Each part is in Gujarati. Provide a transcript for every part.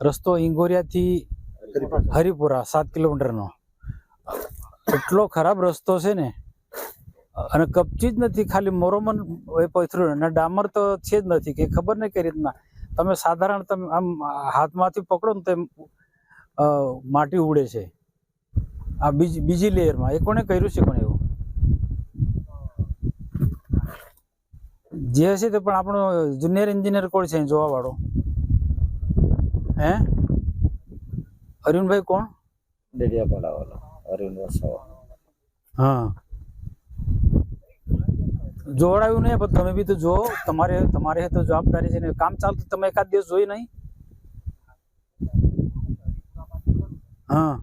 રસ્તો ઇંગોરિયાથી હરિપુરા સાત કિલોમીટરનો. એટલો ખરાબ રસ્તો છે ને અને કપચી જ નથી ખાલી મોરોમન એ પથરું અને ડામર તો છે જ નથી કે ખબર નહીં કઈ રીતના. તમે સાધારણ તમે આમ હાથમાંથી પકડો ને તેમ માટી ઉડે છે. આ બીજી બીજી લેયરમાં. એ કોણે કર્યું છે કોણે એવું? જે હશે તે પણ આપણો જુનિયર એન્જિનિયર કોણ છે જોવાવાળો? વાળો હે? અરુણભાઈ કોણ? ડેડિયાપાડા વાળો અરુણ વસાવા. હા. જોડાયું નહીં પણ તમે બી તો જો તમારે તમારે તો જવાબદારી છે ને. કામ ચાલતું તમે એકાદ દિવસ જોઈ નહીં? હા.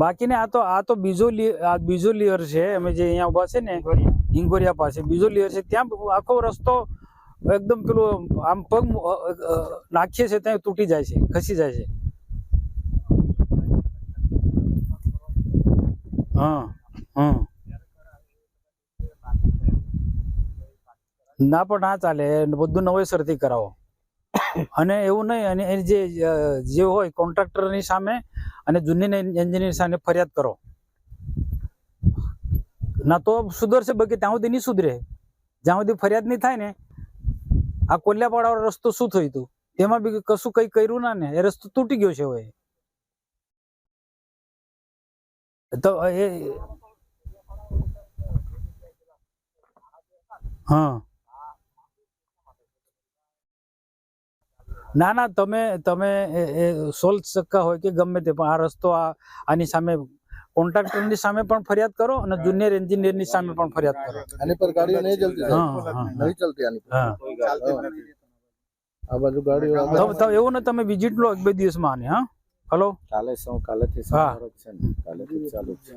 બાકી ને આ તો આ તો બીજો આ બીજો લેયર છે. અમે જે અહીંયા ઊભા છે ને હિંગોરિયા પાસે. બીજો લેયર છે. ત્યાં આખો રસ્તો એકદમ પેલું આમ પગ નાખીએ છીએ ત્યાં તૂટી જાય છે, ખસી જાય છે. હા હા. ના, પણ ના ચાલે બધું નવેસરથી કરાવો. અને એવું નહીં, અને એ જે જે હોય કોન્ટ્રાક્ટરની સામે અને જૂની એન્જિનિયર સામે ફરિયાદ કરો. ના તો સુધરશે, બાકી ત્યાં સુધી નહીં સુધરે. જ્યાં સુધી ફરિયાદ નહીં થાય ને આ કોલ્યાપાડા રસ્તો શું થયું હતું તેમાં બી કશું કઈ કર્યું ના ને? એ રસ્તો તૂટી ગયો છે હવે. તો એ હા. ના ના, તમે તમે એ- એ સોલ સક્કા હોય કે ગમે તે, પણ આ રસ્તો આ, આની સામે કોન્ટ્રાક્ટરની સામે પણ ફરિયાદ કરો અને જુનિયર એન્જિનિયરની સામે પણ ફરિયાદ કરો. આની પર ગાડીઓ નહીં ચલતી. નહીં ચલતી આની આ બાજુ ગાડીઓ તો- એવું ને તમે વિઝિટ લો એક બે દિવસમાં આને હા? હલો કાલે. સવાર જ છે કાલે ચાલુ છે.